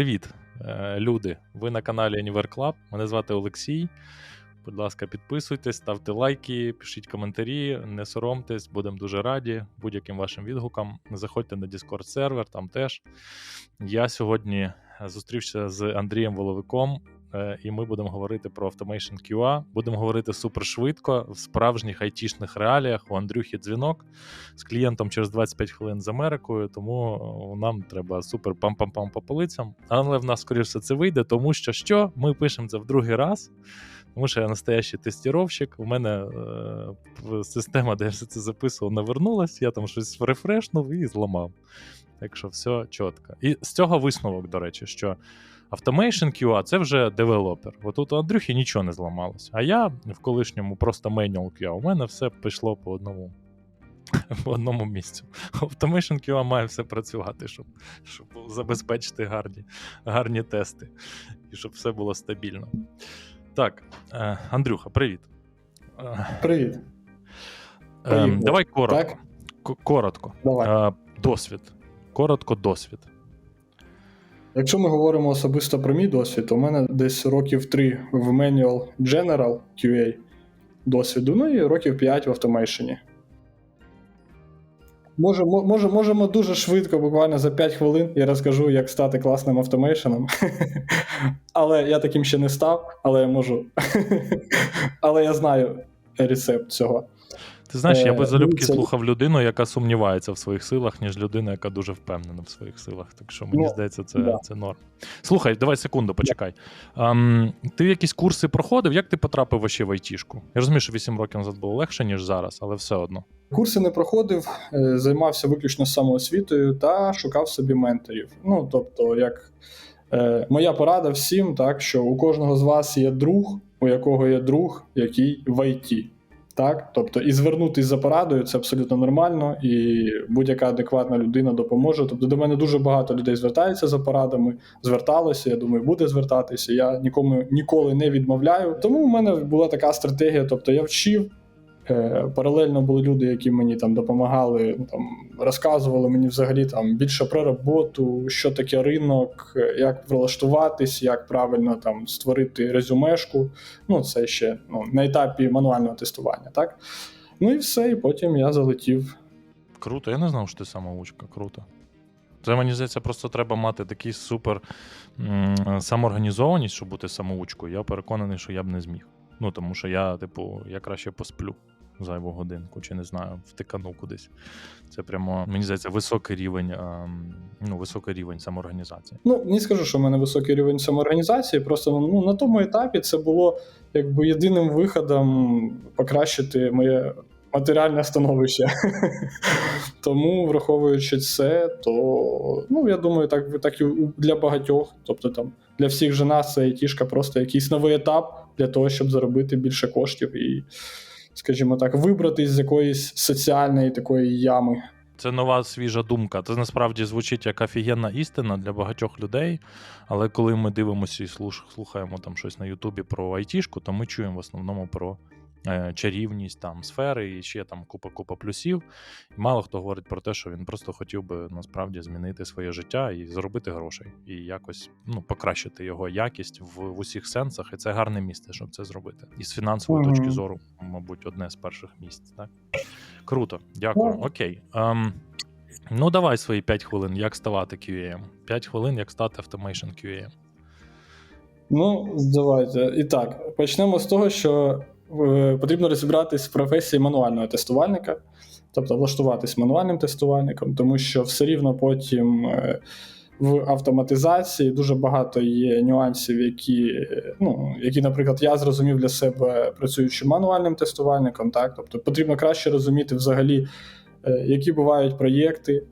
Привіт, е, люди. Ви на каналі Anywhere Club. Мене звати Олексій. Будь ласка, підписуйтесь, ставте лайки, пишіть коментарі, не соромтесь, будемо дуже раді будь-яким вашим відгукам. Заходьте на Discord сервер, там теж. Я сьогодні зустрівся з Андрієм Воловиком, і ми будемо говорити про Automation QA. Будемо говорити супер швидко, в справжніх айтішних реаліях. У Андрюхи дзвінок з клієнтом через 25 хвилин з Америкою, тому е, нам треба супер пам-пам-пам по полицям. Але в нас, скоріше, це вийде, тому що що ми пишемо це в другий раз. Тому що я настоящий тестіровщик. У мене е, система, де я все це записував, навернулась, я там щось рефрешнув і зламав. Так що все чітко. І з цього висновок, до речі, що Automation QA це вже девелопер. От тут у Андрюхи нічого не зламалось. А я в колишньому просто manual QA. У мене все пішло по одному. По одному місцю. Automation QA має все працювати, щоб щоб забезпечити гарні гарні тести і щоб все було стабільно. Так, е, Андрюха, привіт. Е, Привіт. Ем, Привіт. давай коротко. Так? Коротко. Давай. Е, досвід. Коротко, досвід. Якщо ми говоримо особисто про мій досвід, у мене десь років 3 в Manual General QA досвіду, ну і років 5 в автомейшені. Може, може, можемо дуже швидко, буквально за 5 хвилин, я розкажу, як стати класним автомейшеном. але я таким ще не став, але я можу. але я знаю рецепт цього. Ти знаєш, я Е, би залюбки ну, це- слухав людину, яка сумнівається в своїх силах, ніж людина, яка дуже впевнена в своїх силах. Так що мені Ну, здається, це, да. це норм. Слухай, давай секунду, почекай. Ем, ти якісь курси проходив? Як ти потрапив вообще в айтішку? Я розумію, що 8 років назад було легше, ніж зараз, але все одно. Курси не проходив, е, займався виключно самоосвітою та шукав собі менторів. Ну, тобто, як е, моя порада всім, так, що у кожного з вас є друг, у якого є друг, який в ІТ. Так, тобто, і звернутися за порадою це абсолютно нормально, і будь-яка адекватна людина допоможе. Тобто до мене дуже багато людей звертаються за порадами, зверталося. Я думаю, буде звертатися. Я нікому ніколи не відмовляю. Тому в мене була така стратегія. Тобто я вчив, Паралельно були люди, які мені там допомагали, ну, там розказували мені взагалі там більше про роботу, що таке ринок, е, як прилаштуватись, як правильно там створити резюмешку. Ну, це ще ну, на етапі мануального тестування, так? Ну і все, і потім я залетів. Круто, я не знав, що ти самоучка. Круто. Це мені здається, просто треба мати такий супер самоорганізованість, щоб бути самоучкою. Я переконаний, що я б не зміг. Ну, тому що я, типу, я краще посплю зайву годинку, чи не знаю, втикану кудись. Це прямо, мені здається, високий рівень, ем, ну, високий рівень самоорганізації. Ну, не скажу, що в мене високий рівень самоорганізації. Просто ну, на тому етапі це було якби єдиним виходом покращити моє матеріальне становище. Тому, враховуючи це, то ну я думаю, так так і для багатьох. Тобто там для всіх же нас це айтішка просто якийсь новий етап для того, щоб заробити більше коштів і, скажімо так, вибрати з якоїсь соціальної такої ями. Це нова свіжа думка. Це насправді звучить як офігенна істина для багатьох людей. Але коли ми дивимося і слухаємо там щось на Ютубі про айтішку, то ми чуємо в основному про чарівність там сфери і ще там купа-купа плюсів. І мало хто говорить про те, що він просто хотів би насправді змінити своє життя і заробити грошей, і якось ну, покращити його якість в, в усіх сенсах. І це гарне місце, щоб це зробити. І з фінансової Мгм. точки зору, мабуть, одне з перших місць. Так? Круто, дякую. Ну. Окей. Ем, ну, давай свої 5 хвилин, як ставати QA. 5 хвилин, як стати Automation QA. Ну, давайте. І так, почнемо з того, що е, потрібно розібратись в професії мануального тестувальника, тобто влаштуватись мануальним тестувальником, тому що все рівно потім е, в автоматизації дуже багато є нюансів, які, е, ну, які, наприклад, я зрозумів для себе, працюючи мануальним тестувальником. Так? Тобто потрібно краще розуміти взагалі, е, які бувають проєкти,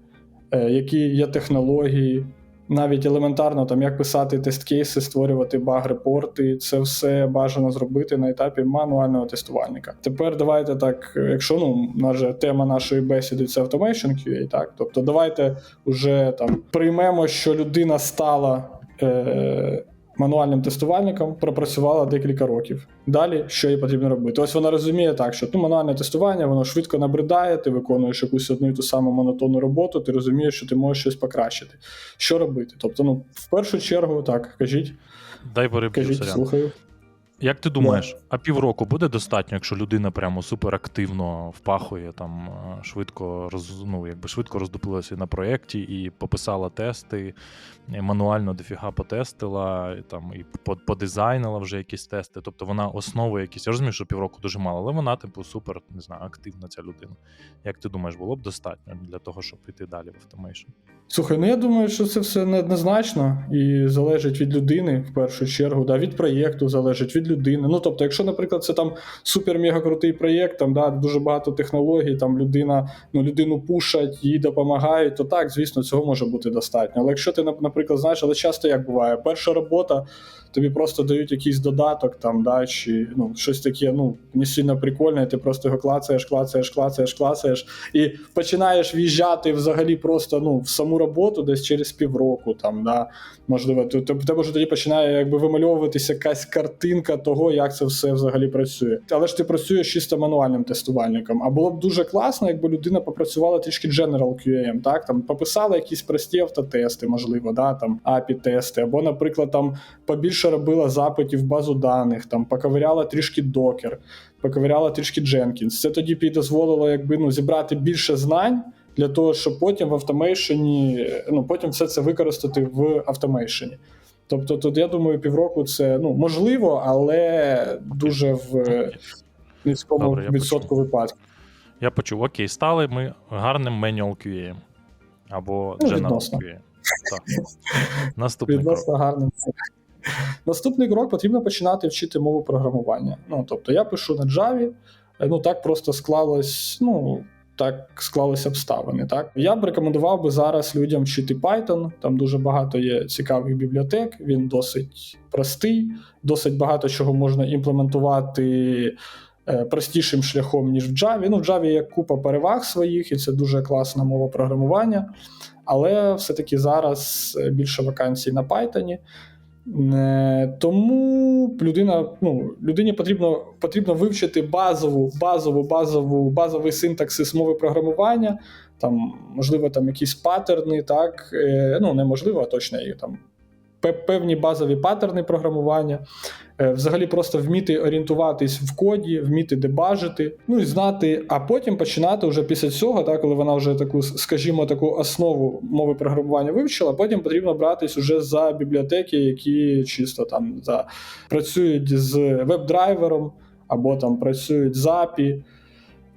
е, які є технології, навіть елементарно, там як писати тест-кейси, створювати баг-репорти, це все бажано зробити на етапі мануального тестувальника. Тепер давайте так, якщо ну наша тема нашої бесіди це Automation QA, так тобто давайте уже там приймемо, що людина стала. Е- мануальним тестувальником, пропрацювала декілька років. Далі що їй потрібно робити? Ось вона розуміє так, що ну, мануальне тестування, воно швидко набридає, ти виконуєш якусь одну і ту саму монотонну роботу, ти розумієш, що ти можеш щось покращити. Що робити? Тобто, ну, в першу чергу, так, кажіть, Дай бори кажіть, слухаю. Як ти думаєш, а півроку буде достатньо, якщо людина прямо суперактивно впахує, там е, швидко роз, ну, якби швидко роздуплилася на проєкті і пописала тести, і мануально дофіга потестила, і, там, і подизайнила вже якісь тести. Тобто вона основи якісь. Я розумію, що півроку дуже мало, але вона, типу, супер, не знаю, активна ця людина. Як ти думаєш, було б достатньо для того, щоб піти далі в автомейшн? Слухай, ну я думаю, що це все неоднозначно і залежить від людини в першу чергу, да, від проєкту залежить від людини. Ну тобто, якщо, наприклад, це там супер-мега крутий проєкт, там да, дуже багато технологій, там людина, ну людину пушать, їй допомагають, то так, звісно, цього може бути достатньо. Але якщо ти, нап- наприклад, знаєш, але часто як буває, перша робота. Тобі просто дають якийсь додаток, там, да, чи ну, щось таке, ну, не сильно прикольне, ти просто його клацаєш, клацаєш, клацаєш, клацаєш, і починаєш в'їжджати взагалі просто ну, в саму роботу десь через півроку. Там, да, можливо, то, тебе вже тоді починає якби вимальовуватися якась картинка того, як це все взагалі працює. Але ж ти працюєш чисто мануальним тестувальником. А було б дуже класно, якби людина попрацювала трішки General QM, так там пописала якісь прості автотести, можливо, да, там API-тести, або, наприклад, там побільше робила запитів в базу даних, там поковиряла трішки докер, поковиряла трішки Jenkins. Це тоді б дозволило якби, ну, зібрати більше знань для того, щоб потім в автомейшені, ну потім все це використати в автомейшені. Тобто, тут я думаю, півроку це ну можливо, але дуже в низькому Добре, відсотку випадків. Я почув, окей, стали ми гарним manual QA. Або Ну, General. QA. Так. Наступний крок. Гарним. Наступний крок потрібно починати вчити мову програмування. Ну тобто я пишу на Java, е, ну так просто склалось, ну. Так склалися обставини. Так я б рекомендував би зараз людям вчити Python. Там дуже багато є цікавих бібліотек. Він досить простий, досить багато чого можна імплементувати е, простішим шляхом, ніж в Java. Ну, в Java є купа переваг своїх, і це дуже класна мова програмування. Але все-таки зараз е, більше вакансій на Python. Е, Тому людина, ну, людині потрібно, потрібно вивчити базову, базову, базову, базовий синтаксис мови програмування, там, можливо, там якісь паттерни, так, е, ну, неможливо, а точно там певні базові паттерни програмування, взагалі просто вміти орієнтуватись в коді, вміти дебажити, ну і знати, а потім починати вже після цього, так, коли вона вже таку, скажімо, таку основу мови програмування вивчила, потім потрібно братись уже за бібліотеки, які чисто там за, працюють з веб-драйвером або там працюють з API.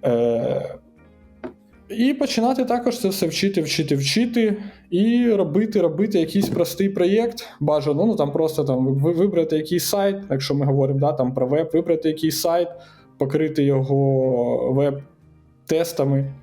Е, і починати також це все вчити, вчити, вчити, і робити, робити якийсь простий проєкт. Бажано, ну там просто там ви- вибрати якийсь сайт, якщо ми говоримо да, там про веб, вибрати якийсь сайт, покрити його веб-тестами.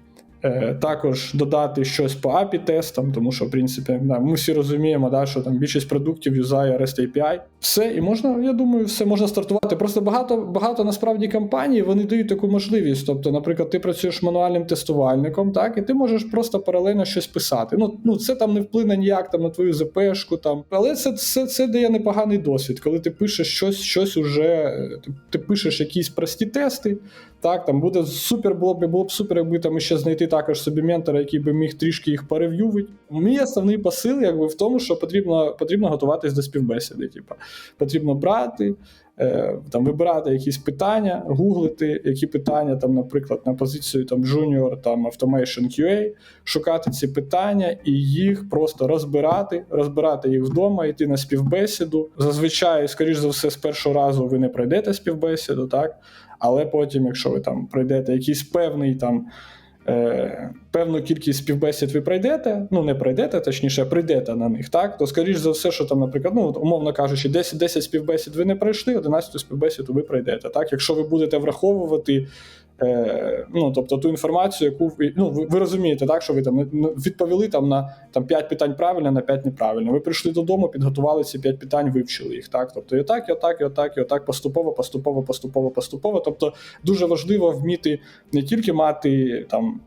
Е, також додати щось по API-тестам, тому що, в принципі, да, ми всі розуміємо, да, що там більшість продуктів юзає REST API. Все, і можна, я думаю, все можна стартувати. Просто багато, багато насправді компаній вони дають таку можливість. Тобто, наприклад, ти працюєш мануальним тестувальником, так, і ти можеш просто паралельно щось писати. Ну, ну це там не вплине ніяк там на твою ЗПшку, там, але це, це, це дає непоганий досвід, коли ти пишеш щось, щось уже, е, ти, ти пишеш якісь прості тести. Так, там буде супер, було б було б супер, якби там ще знайти також собі ментора, який би міг трішки їх перев'ювити. Мій основний посил якби в тому, що потрібно, потрібно готуватись до співбесіди. Типу, потрібно брати, е, там, вибирати якісь питання, гуглити, які питання, там, наприклад, на позицію там, Junior, там, Automation QA, шукати ці питання і їх просто розбирати, розбирати їх вдома, йти на співбесіду. Зазвичай, скоріш за все, з першого разу ви не пройдете співбесіду, так? Але потім, якщо ви там пройдете якийсь певний там. Е, певну кількість співбесід ви пройдете, ну не пройдете, точніше, прийдете на них, так? То скоріш за все, що там, наприклад, ну, умовно кажучи, 10, 10 співбесід ви не пройшли, 11 співбесіду ви пройдете. Так? Якщо ви будете враховувати е, ну, тобто, ту інформацію, яку ну, ви, ви розумієте, так, що ви там ну, відповіли там, на там, 5 питань правильно, на 5 неправильно. Ви прийшли додому, підготували ці 5 питань, вивчили їх. Так? Тобто, і отак, і отак, і отак, і отак, поступово, поступово, поступово, поступово. Тобто, дуже важливо вміти не тільки мати там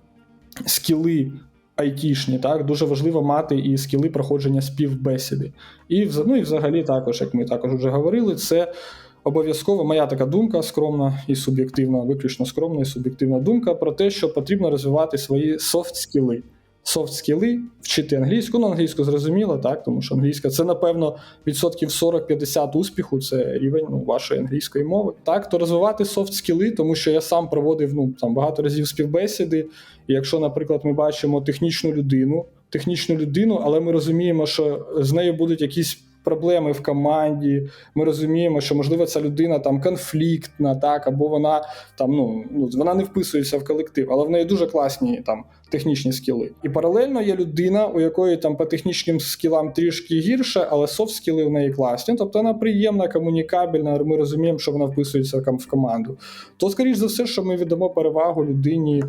скіли айтішні, так дуже важливо мати і скіли проходження співбесіди. І ну, і взагалі, також, як ми також вже говорили, це обов'язково моя така думка скромна і суб'єктивна, виключно скромна і суб'єктивна думка про те, що потрібно розвивати свої софт скіли. Софт скіли, вчити англійську, ну англійську зрозуміло, так, тому що англійська це, напевно, відсотків 40-50 успіху, це рівень ну, вашої англійської мови. Так, то розвивати софт скіли, тому що я сам проводив ну, там, багато разів співбесіди. І якщо, наприклад, ми бачимо технічну людину, технічну людину, але ми розуміємо, що з нею будуть якісь проблеми в команді. Ми розуміємо, що можливо ця людина там конфліктна, так або вона там ну, ну вона не вписується в колектив, але в неї дуже класні там технічні скіли. І паралельно є людина, у якої там по технічним скілам трішки гірше, але софт скіли в неї класні. Тобто вона приємна, комунікабельна. Ми розуміємо, що вона вписується в команду. То, скоріш за все, що ми віддамо перевагу людині.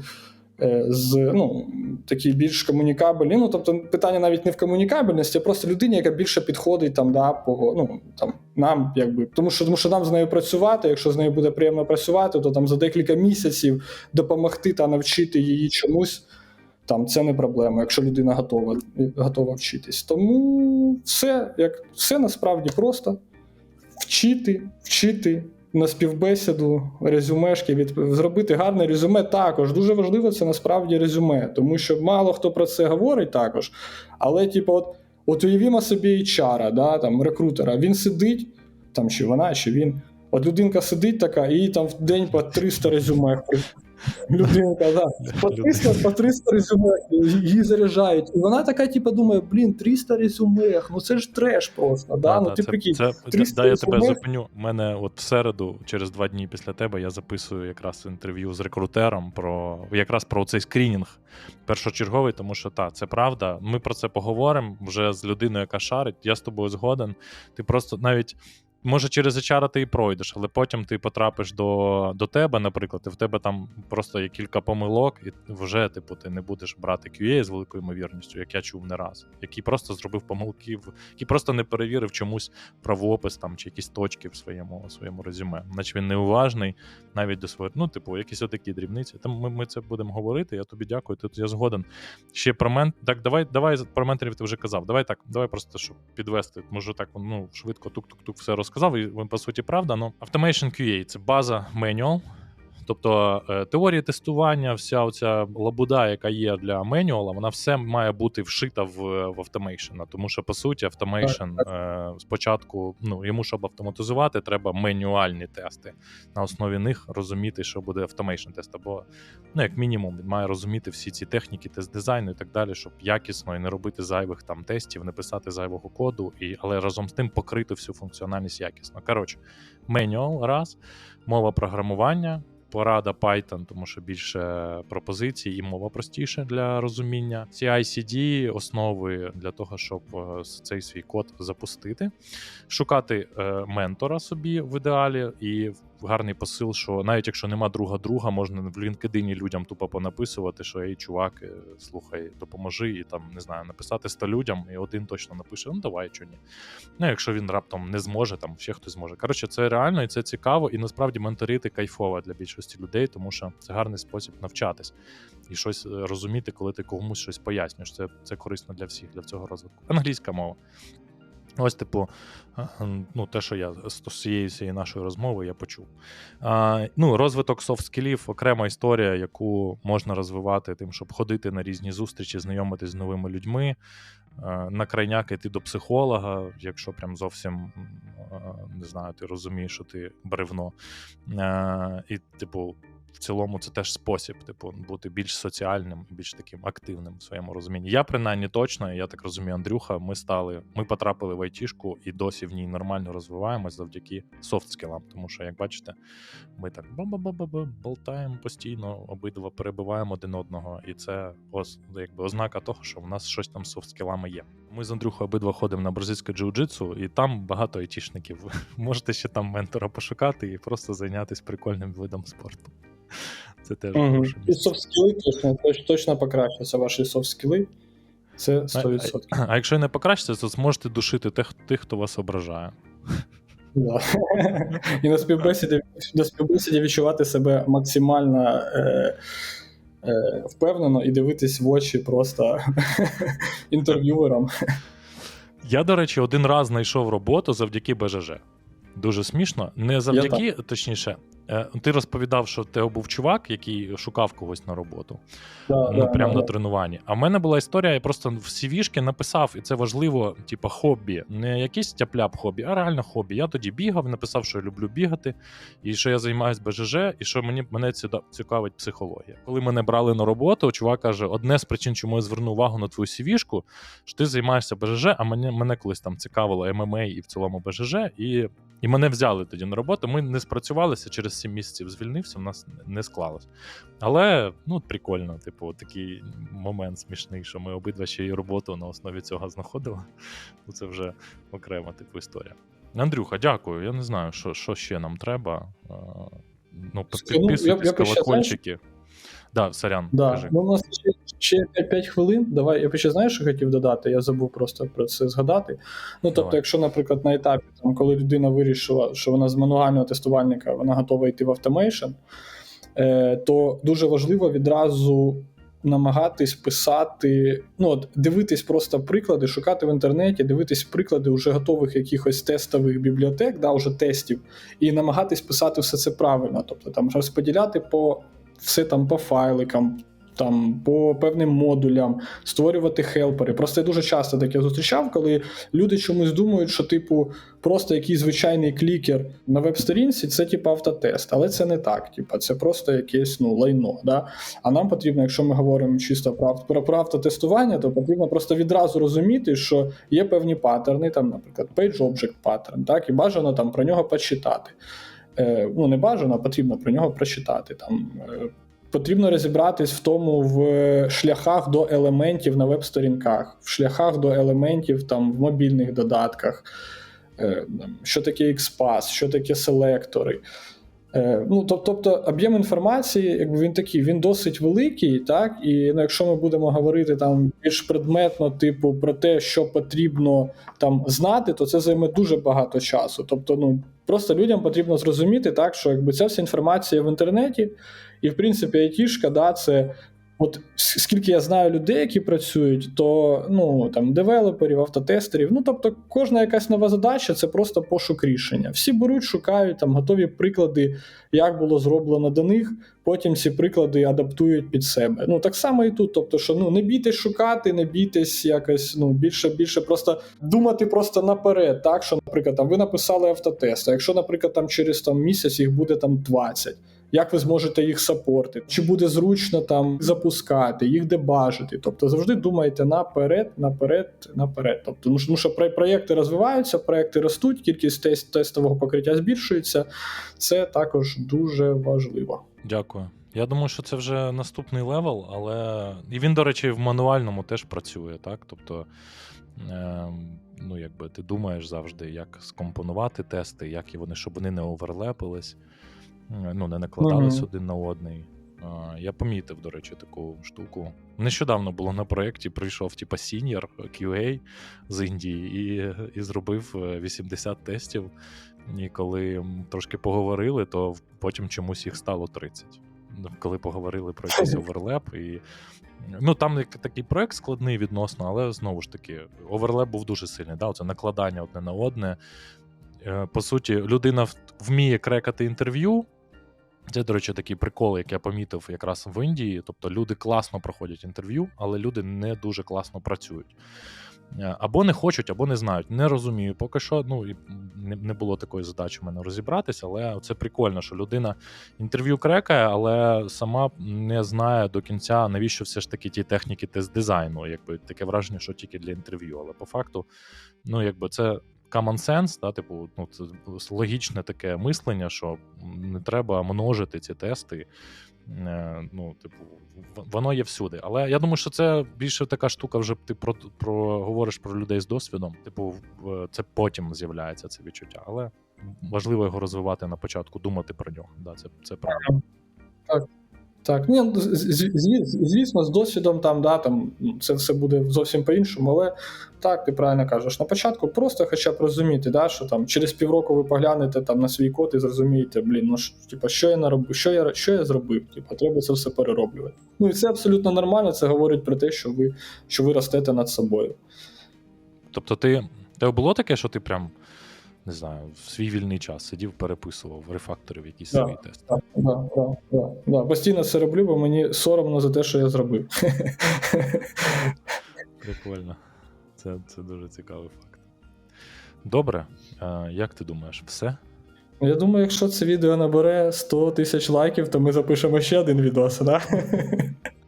Е, З ну такі більш комунікабельні. Ну тобто, питання навіть не в комунікабельності, а просто людині, яка більше підходить там, да, по ну там нам, якби тому, що тому, що нам з нею працювати. Якщо з нею буде приємно працювати, то там за декілька місяців допомогти та навчити її чомусь. Там це не проблема, якщо людина готова, готова вчитись. Тому все, як все насправді просто вчити, вчити на співбесіду резюмешки, від зробити гарне резюме також. Дуже важливо це насправді резюме, тому що мало хто про це говорить також. Але, типу, от, от уявімо собі HR, да, там, рекрутера, він сидить, там чи вона, чи він. От людинка сидить така, і там в день по 300 резюме. Людинка, да. По 300, по 300 резюме її заряджають. І вона така, типу, думає, блін, 300 резюме, ну це ж треш просто. Да? ну, ти це, прикинь, це, 300 да, я тебе резюме. зупиню. У мене от в середу, через два дні після тебе, я записую якраз інтерв'ю з рекрутером про якраз про цей скрінінг першочерговий, тому що так, це правда. Ми про це поговоримо вже з людиною, яка шарить. Я з тобою згоден. Ти просто навіть. Може, через HR ти і пройдеш, але потім ти потрапиш до, до тебе, наприклад, і в тебе там просто є кілька помилок, і вже, типу, ти не будеш брати QA з великою ймовірністю, як я чув не раз, який просто зробив помилки, який просто не перевірив чомусь правопис там чи якісь точки в своєму своєму резюме. Наче він неуважний навіть до своєї, ну, типу, якісь отакі дрібниці. Там ми, ми це будемо говорити. Я тобі дякую. Тут я згоден. Ще про мен... Так, давай, давай про менторів ти вже казав. Давай так, давай просто щоб підвести. Може так ну, швидко тук-тук-тук все розказав. І по суті, правда. Ну, Automation QA це база manual. Тобто е, теорія тестування, вся оця лабуда, яка є для менюала, вона все має бути вшита в, в автомейшн. Тому що по суті, автомейшн е, спочатку, ну йому щоб автоматизувати, треба менюальні тести. На основі них розуміти, що буде автомейшн тест. Або ну як мінімум, він має розуміти всі ці техніки, тест дизайну і так далі, щоб якісно і не робити зайвих там тестів, не писати зайвого коду, і але разом з тим покрити всю функціональність якісно. Коротше, менюал раз, мова програмування. Порада Python, тому що більше пропозицій і мова простіше для розуміння. Ці ICD – основи для того, щоб е, цей свій код запустити, шукати е, ментора собі в ідеалі, і гарний посил, що навіть якщо нема друга друга, можна в LinkedIn людям тупо понаписувати, що ей, чувак, е, слухай, допоможи, і там не знаю, написати 100 людям, і один точно напише: ну давай, чого ні. Ну, якщо він раптом не зможе, там ще хтось зможе. Коротше, це реально і це цікаво, і насправді менторити кайфово для більшості людей, тому що це гарний спосіб навчатись і щось е, розуміти, коли ти комусь щось пояснюєш. Це, це корисно для всіх, для цього розвитку. Англійська мова. Ось, типу, е, ну, те, що я з цієї всієї нашої розмови я почув. А, ну, розвиток софт-скілів окрема історія, яку можна розвивати тим, щоб ходити на різні зустрічі, знайомитись з новими людьми, е, на крайняк йти до психолога, якщо прям зовсім е, не знаю, ти розумієш, що ти бревно. І, типу, в цілому це теж спосіб, типу, бути більш соціальним, більш таким активним в своєму розумінні. Я принаймні точно, я так розумію, Андрюха, ми стали, ми потрапили в айтішку і досі в ній нормально розвиваємось завдяки софт-скілам. Тому що, як бачите, ми так болтаємо постійно, обидва перебиваємо один одного, і це ось якби ознака того, що в нас щось там з софт-скілами є. Ми з Андрюхою обидва ходимо на бразильське джиу-джитсу, і там багато айтішників. Можете ще там ментора пошукати і просто зайнятися прикольним видом спорту. Це теж хороше І софт-скіли точно, точно покращаться ваші софт-скіли. Це 100%. А, а якщо не покращиться, то зможете душити тих, тих хто вас ображає. Да. І на співбесіді, на співбесіді відчувати себе максимально е, е, впевнено і дивитись в очі просто інтерв'юерам. Я, до речі, один раз знайшов роботу завдяки БЖЖ. Дуже смішно. Не завдяки, точніше, ти розповідав, що в тебе був чувак, який шукав когось на роботу. Да, ну, да, прямо да, на тренуванні. А в мене була історія, я просто в CV-шки написав, і це важливо, типу, хобі. Не якийсь тяпляп хобі, а реально хобі. Я тоді бігав, написав, що я люблю бігати, і що я займаюся БЖЖ, і що мені мене цікавить психологія. Коли мене брали на роботу, чувак каже: одне з причин, чому я звернув увагу на твою CV-шку, що ти займаєшся БЖЖ, а мене, мене колись там цікавило ММА і в цілому БЖЖ, і. І мене взяли тоді на роботу. Ми не спрацювалися через 7 місяців. Звільнився, в нас не склалось. Але ну прикольно, типу, такий момент смішний, що ми обидва ще й роботу на основі цього знаходили. Ну, Це вже окрема типу історія. Андрюха, дякую. Я не знаю, що, що ще нам треба. А, Ну, ну, підписуйтесь, колокольчики. Да, сорян, Да. кажи. Ну, у нас ще, ще 5 хвилин. Давай, я ще знаєш, що хотів додати? Я забув просто про це згадати. Ну, тобто, Давай. якщо, наприклад, на етапі, там, коли людина вирішила, що вона з мануального тестувальника вона готова йти в автомейшн, е, то дуже важливо відразу намагатись писати, ну от дивитись просто приклади, шукати в інтернеті, дивитись приклади вже готових якихось тестових бібліотек, да, вже тестів, і намагатись писати все це правильно. Тобто там розподіляти по все там по файликам. Там по певним модулям створювати хелпери. Просто я дуже часто таке зустрічав, коли люди чомусь думають, що, типу, просто якийсь звичайний клікер на веб-сторінці це типу автотест, але це не так. Типу, це просто якесь ну, лайно. Да? А нам потрібно, якщо ми говоримо чисто про, про, про автотестування, то потрібно просто відразу розуміти, що є певні паттерни, там, наприклад, page object паттерн, так, і бажано там про нього почитати. Е, ну, не бажано, потрібно про нього прочитати. Там, е, Потрібно розібратись в тому в шляхах до елементів на веб-сторінках, в шляхах до елементів там в мобільних додатках, Е, що таке XPath, що таке селектори. Ну, тобто об'єм інформації, якби він такий, він досить великий, так? І ну, якщо ми будемо говорити там більш предметно, типу, про те, що потрібно там знати, то це займе дуже багато часу. Тобто, ну просто людям потрібно зрозуміти, так, що якби ця вся інформація в інтернеті, і в принципі, айтішка, да, це. От скільки я знаю людей, які працюють, то ну там девелоперів, автотестерів. Ну тобто, кожна якась нова задача це просто пошук рішення. Всі беруть, шукають там готові приклади, як було зроблено до них. Потім ці приклади адаптують під себе. Ну так само і тут. Тобто, що ну не бійтесь шукати, не бійтесь якось ну більше більше просто думати просто наперед. Так що, наприклад, там ви написали автотест. А якщо, наприклад, там через там місяць їх буде там 20, як ви зможете їх сапортити? Чи буде зручно там запускати, їх дебажити? Тобто завжди думайте наперед, наперед, наперед. Тобто, ну, що- проєкти розвиваються, проєкти ростуть, кількість тест, тестового покриття збільшується. Це також дуже важливо. Дякую. Я думаю, що це вже наступний левел, але. І він, до речі, в мануальному теж працює, так? Тобто, е, ну, якби ти думаєш завжди, як скомпонувати тести, як і вони, щоб вони не оверлепились, ну, не накладались Мгм. один на одний. Е, Я помітив, до речі, таку штуку. Нещодавно було на проєкті, прийшов типа сіньор QA з Індії і, і зробив е, 80 тестів. І коли трошки поговорили, то потім чомусь їх стало 30. Ну, Коли поговорили про якийсь оверлеп. І... Ну, там такий проект складний відносно, але знову ж таки, оверлеп був дуже сильний. Да? Це накладання одне на одне. Е, По суті, людина вміє крекати інтерв'ю. Це, до речі, такий прикол, як я помітив якраз в Індії. Тобто люди класно проходять інтерв'ю, але люди не дуже класно працюють. Е, Або не хочуть, або не знають. Не розумію. Поки що ну, і не, було такої задачі в мене розібратися, але це прикольно, що людина інтерв'ю крекає, але сама не знає до кінця, навіщо все ж таки ті техніки тест дизайну. Якби таке враження, що тільки для інтерв'ю. Але по факту, ну якби це common sense, да, типу, ну, це логічне таке мислення, що не треба множити ці тести. Е, Ну, типу, воно є всюди. Але я думаю, що це більше така штука, вже ти про, про говориш про людей з досвідом. Типу, це потім з'являється це відчуття. Але важливо його розвивати на початку, думати про нього. Да, це, це правда. Так, ні, з- зві- звісно, з досвідом там, да, там це все буде зовсім по-іншому, але так, ти правильно кажеш. На початку просто хоча б розуміти, да, що там через півроку ви поглянете там на свій код і зрозумієте, блін, ну ж, типа, що я наробив, що я, що я зробив? Типа, треба це все перероблювати. Ну і це абсолютно нормально, це говорить про те, що ви, що ви ростете над собою. Тобто, ти тебе було таке, що ти прям не знаю, в свій вільний час сидів, переписував, рефакторив якісь Да. свої тести. Так, да, да, да, да. Постійно це роблю, бо мені соромно за те, що я зробив. Прикольно. Це, це дуже цікавий факт. Добре, як ти думаєш, все? Я думаю, якщо це відео набере 100 тисяч лайків, то ми запишемо ще один відос, да?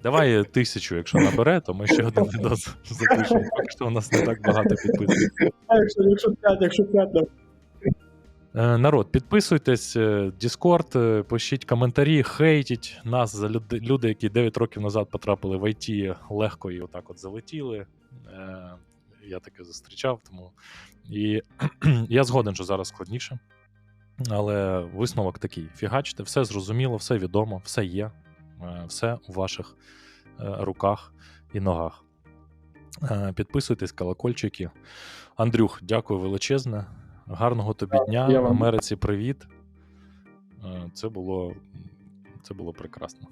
Давай тисячу, якщо набере, то ми ще один відос запишемо. Поки що у нас не так багато підписників. Якщо, якщо 5, якщо 5, да. Е, Народ, підписуйтесь, е, Discord, е, пишіть коментарі, хейтіть нас за люди, які 9 років назад потрапили в IT, легко і отак от залетіли. Е, Я таке зустрічав, тому. І я згоден, що зараз складніше. Але висновок такий: фігачте, все зрозуміло, все відомо, все є, е, все у ваших е, руках і ногах. Е, Підписуйтесь, колокольчики. Андрюх, дякую величезне. Гарного тобі дня. я вам. Америці привіт. Е, Це було, це було прекрасно.